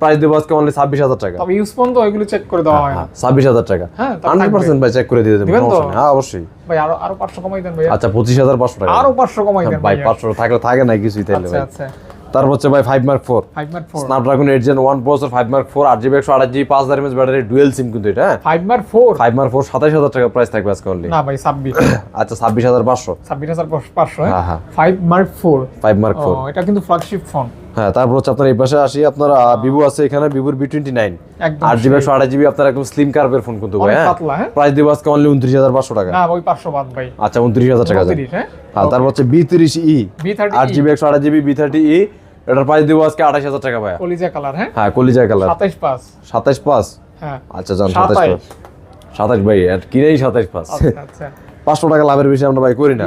প্রাইস দেবো আজকে অনলি ছাব্বিশ হাজার টাকা। তবে ইউজ পর্যন্ত ওইগুলো চেক করে দেওয়া হয় না। ছাব্বিশ হাজার টাকা। হ্যাঁ, হান্ড্রেড পার্সেন্ট ভাই চেক করে দিয়ে দেবেন। হ্যাঁ অবশ্যই। ভাই আরও আরও পাঁচশো কমাই দেন ভাই আচ্ছা পঁচিশ হাজার পাঁচশো টাকা। আরও পাঁচশো কমাই দেন ভাই পাঁচশো থাকলে থাকে না কিছুই তাহলে আচ্ছা ভাই। আচ্ছা। তারপর হচ্ছে ভাই five mark four five mark four Snapdragon eight gen one processor five mark four আট জিবি একশো আট জিবি পাঁচ হাজার এমএস ব্যাটারি ডুয়েল সিম কিন্তু এটা হ্যাঁ? Five mark four five mark four সাতাশ হাজার টাকা প্রাইস থাকবে আজকে অনলি না ভাই ছাব্বিশ। আচ্ছা ছাব্বিশ হাজার পাঁচশো। ছাব্বিশ হাজার পাঁচশো হ্যাঁ, হ্যাঁ। Five mark four five mark four এটা কিন্তু ফ্ল্যাগশিপ ফোন হ্যাঁ তারপর হচ্ছে আপনার এই পাশে আসি আপনার ভিভো আছে এখানে ভিভোর বি টোয়েন্টি নাইন আট জিবি একশো আট জিবি আপনার একদম স্লিম কার্ভের ফোন কিন্তু ভাই হ্যাঁ? পাতলা, হ্যাঁ? প্রাইস দেবো আজকে অনলি উনত্রিশ হাজার পাঁচশো টাকা। না ওই পাঁচশো বাদ ভাই। আচ্ছা উনত্রিশ হাজার টাকা হ্যাঁ? হ্যাঁ তারপর হচ্ছে বি তিরিশ ই আট জিবি একশো আট জিবি বি থার্টি ই এটার প্রাইস দেবো আজকে আঠাশ হাজার টাকা ভাই কলিজা কালার হ্যাঁ? হ্যাঁ কলিজা কালার। সাতাইশ পাঁচ। সাতাইশ পাঁচ? হ্যাঁ। আচ্ছা সাতাইশ সাতাইশ। পাঁচ। সাতাইশ ভাই আর কিনেই সাতাইশ পাঁচ। আচ্ছা আচ্ছা। পাঁচশো টাকা লাভের বেশি আমরা ভাই করি না।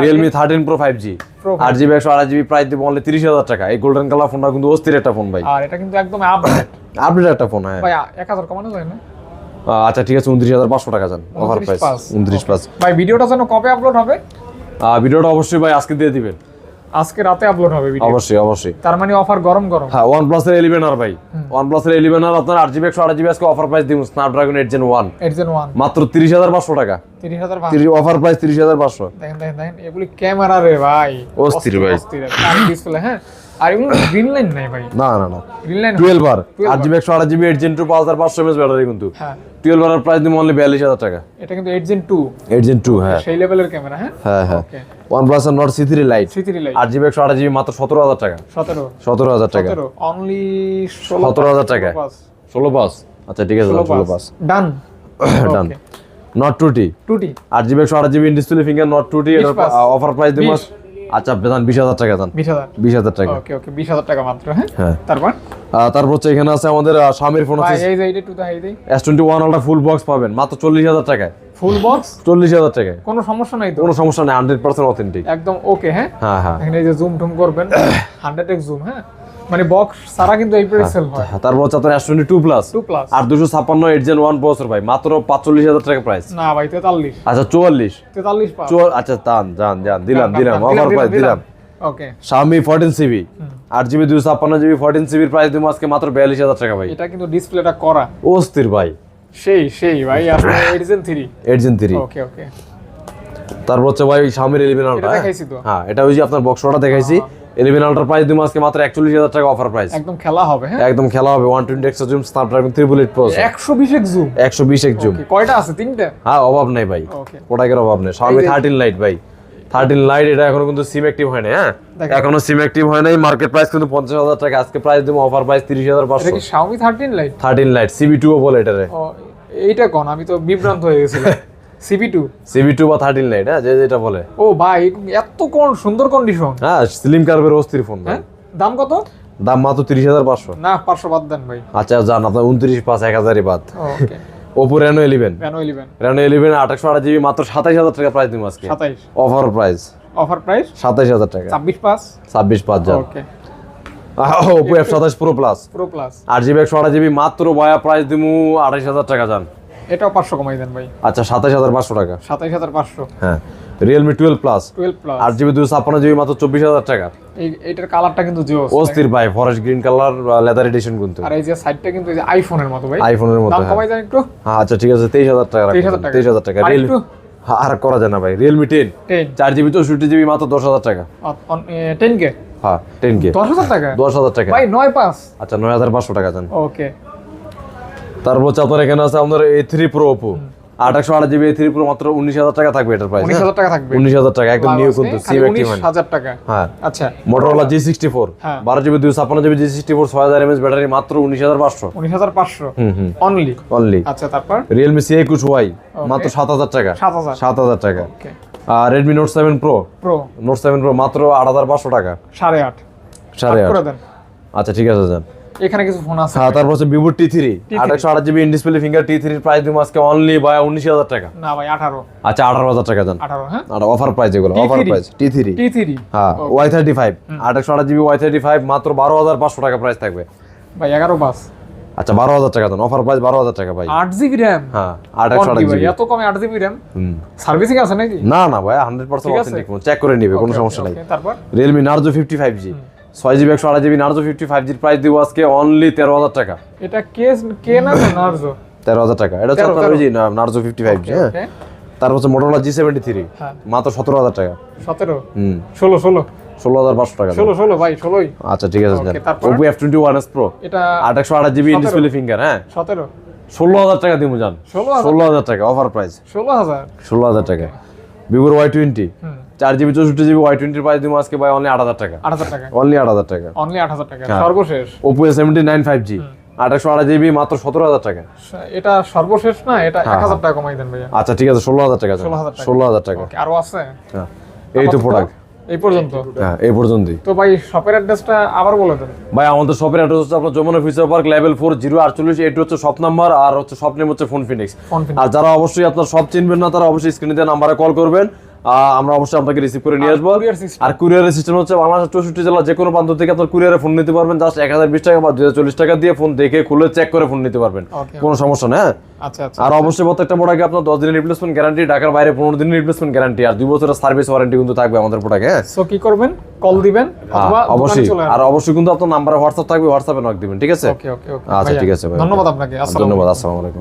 Realme thirteen pro five G Pro আট জিবি একশো আড়াই জিবি প্রাইস দিব অনলি তিরিশ হাজার টাকা। এই গোল্ডেন কালার ফোনটা কিন্তু অস্থির একটা ফোন ভাই। আর এটা কিন্তু একদম আপডেট আপডেট একটা ফোন হ্যাঁ। ভাই এক হাজার কমানো যায় না? আচ্ছা ঠিক আছে উনত্রিশ হাজার পাঁচশো টাকা যান অফার প্রাইস পাঁচ। উনত্রিশ প্লাস ভাই ভিডিওটা যেন কবে আপলোড হবে? ভিডিওটা অবশ্যই ভাই আজকে দিয়ে দিবেন। আজকে রাতে আপলোড হবে ভিডিও অবশ্যই অবশ্যই। তার মানে অফার গরম গরম। হ্যাঁ ওয়ান প্লাস এর এলিভেন আর ভাই। ওয়ান প্লাস এর এলিভেন আর আপনার আট জিবি একশো আট জিবি আজকে অফার প্রাইস দিমু Snapdragon 8 gen one eight gen 1 মাত্র তিরিশ হাজার পাঁচশো টাকা। তিরিশ হাজার পাঁচ তিরিশ অফার প্রাইস তিরিশ হাজার পাঁচশো। দেখেন দেখেন দেখেন এগুলি ক্যামেরা রে ভাই। অস্থির ভাই। অস্থির। ডিসপ্লে হ্যাঁ? আর এগুলো গ্রিন লাইন নাই ভাই। না না না। Green line twelve R 12 GB একশো আট জিবি এইট জেন টু পাঁচ হাজার পাঁচশো এমএস ব্যাটারি কিন্তু। হ্যাঁ। টুয়েলভ আর প্রাইস দিব অনলি বিয়াল্লিশ হাজার টাকা। এটা কিন্তু eight gen two eight gen two হ্যাঁ। সেই লেভেলের ক্যামেরা হ্যাঁ? হ্যাঁ হ্যাঁ। ওকে ওয়ান প্লাস আর Nord C three lite three lite GB একশো আট জিবি মাত্র টাকা। সতেরো। সতেরো হাজার টাকা। সতেরো। অনলি ষোলো সতেরো হাজার টাকা। ষোলো পাস আচ্ছা ঠিক আছে ষোলো পাস ডান ডান নট টু টি টুটি আট জিবি একশো আট GB display finger note two T এটার পাস। অফার প্রাইস দিব বিশ। আচ্ছা বেতন বিশ হাজার টাকা দেন। বিশ হাজার। টাকা। ওকে ওকে বিশ হাজার টাকা মাত্র হ্যাঁ? হ্যাঁ। তারপর? তারপর হচ্ছে এখানে আছে আমাদের স্বামীর ফোন আছে। এই যে এইটা টু এই দেই S twenty one full box পাবেন মাত্র চল্লিশ হাজার টাকায়। ফুল বক্স চল্লিশ হাজার টাকায়। কোনো সমস্যা নাই তো? কোনো সমস্যা নাই 100% অথেন্টিক একদম ওকে হ্যাঁ? হ্যাঁ হ্যাঁ। এখানে এই যে জুম টুম করবেন হান্ড্রেড এক্স জুম হ্যাঁ? মানে বক্স সারা কিন্তু এই প্রাইস সেল হয়। তারপর হচ্ছে আপনার S twenty two plus two plus আর দুশো ছাপ্পান্ন এইট জেন ওয়ান বছর ভাই মাত্র পাঁচচল্লিশ হাজার টাকা প্রাইস না ভাই তেতাল্লিশ। আচ্ছা চুয়াল্লিশ। তেতাল্লিশ পাঁচ। চুয়াল আচ্ছা তান দিলাম দিলাম অফার প্রাইস দিলাম ওকে Xiaomi ফোরটিন সিবি আট জিবি দুশো ছাপ্পান্ন জিবি ফোরটিন প্রাইস আজকে মাত্র বিয়াল্লিশ হাজার টাকা ভাই। এটা কিন্তু ডিসপ্লেটা করা। অস্থির ভাই। সেই সেই ভাই আপনি edition three eight gen three okay okay তারপর হচ্ছে ভাই Xiaomi ইলেভেন এটা আলট্রা দেখাইছি তো। হ্যাঁ এটা ওই যে আপনার বক্সটা দেখাইছি। ইলেভেন আলট্রা প্রাইস দিব আজকে মাত্র একচল্লিশ হাজার টাকা অফার প্রাইস একদম খেলা হবে হ্যাঁ? একদম খেলা হবে one twenty X zoom Snapdragon triple eight pro একশো বিশ এক্স জুম একশো বিশ এক জুম কয়টা আছে? তিনটে? হ্যাঁ অভাব নেই ভাই। ওকে প্রোডাক্টের অভাব নেই। Xiaomi যে- থার্টিন লাইট ভাই। থার্টিন লাইট এটা এখনও কিন্তু সিম অ্যাক্টিভ হয় না হ্যাঁ। এখনও সিম অ্যাক্টিভ হয় নাই। মার্কেট প্রাইস কিন্তু পঞ্চাশ হাজার টাকা। আজকে প্রাইস দেবো অফার প্রাইস তিরিশ হাজার এটা কি Xiaomi thirteen lite thirteen lite Civi two বলে এটারে। ও এইটা কোন? আমি তো বিভ্রান্ত হয়ে গেছিলাম। সিবি টু সিবি টু বা থার্টিন লাইট হ্যাঁ? যে যেটা বলে। ও ভাই এত কোন সুন্দর কন্ডিশন হ্যাঁ স্লিম কার্ভের অস্থির ফোন হ্যাঁ? দাম কত? দাম মাত্র তিরিশ হাজার পাঁচশো। না পাঁচশো বাদ দেন ভাই। আচ্ছা যান আপনার উনত্রিশ পাঁচ এক হাজারই বাদ। Okay Oppo Reno eleven Reno eleven Reno eleven আঠাশশো আট জিবি মাত্র সাতাইশ হাজার টাকা প্রাইস দিব আজকে। সাতাইশ। অফার প্রাইস অফার প্রাইস সাতাইশ হাজার টাকা। ছাব্বিশ পাঁচ? ছাব্বিশ পাঁচ যান ওকে ওপো এফ সাতাশ প্রো প্লাস প্রো প্লাস আট জিবি একশো আট জিবি মাত্র বয়া প্রাইস দিমু আঠাইশ হাজার টাকা যান এটাও পাঁচশো কমাই দেন ভাই। আচ্ছা সাতাইশ হাজার পাঁচশো টাকা। সাতাইশ হাজার পাঁচশো। হ্যাঁ Realme twelve plus twelve plus আট জিবি দুশো ছাপ্পান্ন মাত্র চব্বিশ হাজার টাকা। এই এইটার কালারটা কিন্তু জিও অস্থির ভাই forest green colour leather edition কিন্তু। আর এই যে সাইডটা কিন্তু এই যে আইফোনের মতো ভাই। আইফোনের মতো দাম হ্যাঁ। কমাই দেন একটু। হ্যাঁ আচ্ছা ঠিক আছে তেইশ হাজার টাকা 23,000 টাকা। আর একটু? হ্যাঁ আর করা যায় না ভাই। রিয়েলমি টেন চার জিবি চৌষট্টি জিবি মাত্র দশ হাজার টাকা। টেন কে হ্যাঁ টেন কে দশ হাজার টাকা? দশ হাজার টাকা। ভাই নয় পাঁচ। আচ্ছা নয় হাজার পাঁচশো টাকা যান ওকে তারপর আপনার এখানে আছে আপনার এ থ্রি প্রো ওপো আট জিবি থ্রি প্রো মাত্র উনিশ হাজার টাকা থাকবে এটার প্রাইস উনিশ হাজার টাকা থাকবে। উনিশ হাজার টাকা একদম নিউ আছে, কিন্তু সিম অ্যাক্টিভ উনিশ হাজার টাকা। হ্যাঁ। আচ্ছা। মোটরোলা জি সিক্সটি ফোর হ্যাঁ। বারো জিবি দুই ছাপ্পান্ন জিবি জি সিক্সটি ফোর ছয় হাজার এমএস ব্যাটারি মাত্র উনিশ হাজার পাঁচশো। উনিশ হাজার পাঁচশো। অনলি অনলি আচ্ছা তারপর? রিয়েলমি সি একুশ ওয়াই মাত্র সাত হাজার টাকা। সাত হাজার। সাত হাজার টাকা। আর Redmi Note seven pro pro Note seven pro মাত্র আট হাজার পাঁচশো টাকা। সাড়ে আট। সাড়ে আট। আট আচ্ছা ঠিক আছে যান এখানে কিছু ফোন আছে। হ্যাঁ তারপর হচ্ছে ভিভো টি থ্রি একশো আট জিবি ডিসপ্লে ফিঙ্গার টি থ্রির প্রাইস দিব আজকে অনলি বাই উনিশ হাজার টাকা। না ভাই আঠারো। আচ্ছা আঠারো হাজার টাকা যান আঠারো হ্যাঁ? অফার প্রাইস এগুলো offer T3 price T three T three হ্যাঁ ওয়াই থার্টি ফাইভ একশো আট জিবি ওয়াই থার্টি ফাইভ মাত্র বারো হাজার পাঁচশো টাকা প্রাইস থাকবে। ভাই এগারো বাস। আচ্ছা বারো হাজার টাকা দেন অফার প্রাইস বারো হাজার টাকা ভাই। আট জিবি র্যাম হ্যাঁ আট একশো আট জিবি এত কমে আট জিবি র্যাম সার্ভিসিং আছে নাকি? না না ভাই হান্ড্রেড পার্সেন্ট আছে। চেক করে নিবে কোনো সমস্যা নাই। তারপর? Realme Narzo fifty five G ছয় জিবি একশো আট জিবি নার্জো ফিফটি ফাইভ জির প্রাইস দিব আজকে অনলি তেরো হাজার টাকা। এটা কে কে না নার্জো? তেরো হাজার টাকা। এটা হচ্ছে আপনার ওই যে নার্জো ফিফটি ফাইভ জি হ্যাঁ। তারপর হচ্ছে মোটরোলা জি সেভেন্টি থ্রি মাত্র সতেরো হাজার টাকা। সতেরো? হুম। ষোলো ষোলো? ষোলো হাজার পাঁচশো টাকা ষোলো ষোলো ভাই ষোলোই। আচ্ছা ঠিক আছে Oppo F twenty one S pro এটা আট একশো জিবি। ডিসপ্লে ফিঙ্গার হ্যাঁ। সতেরো। ষোলো হাজার টাকা দিব যান। ষোলো হাজার টাকা অফার প্রাইস ষোলো হাজার? ষোলো হাজার টাকা। ভিভোর ওয়াই টোয়েন্টি চার জিবি চৌষট্টি জিবি ওয়াই টোয়েন্টির প্রাইস দিব আজকে ভাই অনলি আট হাজার টাকা। আট হাজার টাকা। অনলি আট হাজার টাকা। অনলি আট হাজার টাকা। হ্যাঁ। সর্বশেষ? Oppo seventy nine five G আঠাশশো জিবি মাত্র সতেরো হাজার টাকা। এটা সর্বশেষ না? এটা এক হ্যাঁ, হাজার টাকা কমাই দেন ভাইয়া। আচ্ছা ঠিক আছে ষোলো হাজার টাকা 16,000 টাকা। ষোলো হাজার টাকা। আরও আছে? হ্যাঁ। এই তো প্রোডাক্ট এই পর্যন্ত? হ্যাঁ এই পর্যন্তই। তো ভাই শপের অ্যাড্রেসটা আবার বলে দেন। ভাই আমাদের শপের অ্যাড্রেস হচ্ছে আপনার Jamuna future park level four zero আটচল্লিশ এটি হচ্ছে শপ নাম্বার আর হচ্ছে শপ নেম হচ্ছে ফোন ফিনিক্স আর যারা অবশ্যই আপনার সব চিনবেন না তারা অবশ্যই স্ক্রিনে দেওয়া নাম্বারে কল করবেন। আমরা অবশ্যই আপনাকে রিসিভ করে নিয়ে আসব। আর কুরিয়ারের সিস্টেম হচ্ছে বাংলাদেশের চৌষট্টি জেলা যে কোনো প্রান্ত থেকে আপনার কুরিয়ারে ফোন নিতে পারবেন। জাস্ট এক হাজার বিশ টাকা বা দুই হাজার চল্লিশ টাকা দিয়ে ফোন দেখে খুলে চেক করে ফোন নিতে পারবেন। কোনো সমস্যা না হ্যাঁ? আচ্ছা আচ্ছা আর অবশ্যই প্রত্যেকটা প্রোডাক্টে আপনার দশ দিনের রিপ্লেসমেন্ট গ্যারান্টি ঢাকার বাইরে পনেরো দিনের রিপ্লেসমেন্ট গ্যারান্টি আর দুই বছরের সার্ভিস ওয়ারেন্টি কিন্তু থাকবে আমাদের প্রোডাক্টে হ্যাঁ? সো কি করবেন? কল দিবেন অথবা অবশ্যই। আর অবশ্যই কিন্তু আপনার নাম্বারে হোয়াটসঅ্যাপ থাকবে হোয়াটসঅ্যাপে নক দিবেন ঠিক আছে? ওকে ওকে ওকে আচ্ছা ঠিক আছে ধন্যবাদ আপনাকে। ধন্যবাদ আসসালামু আলাইকুম।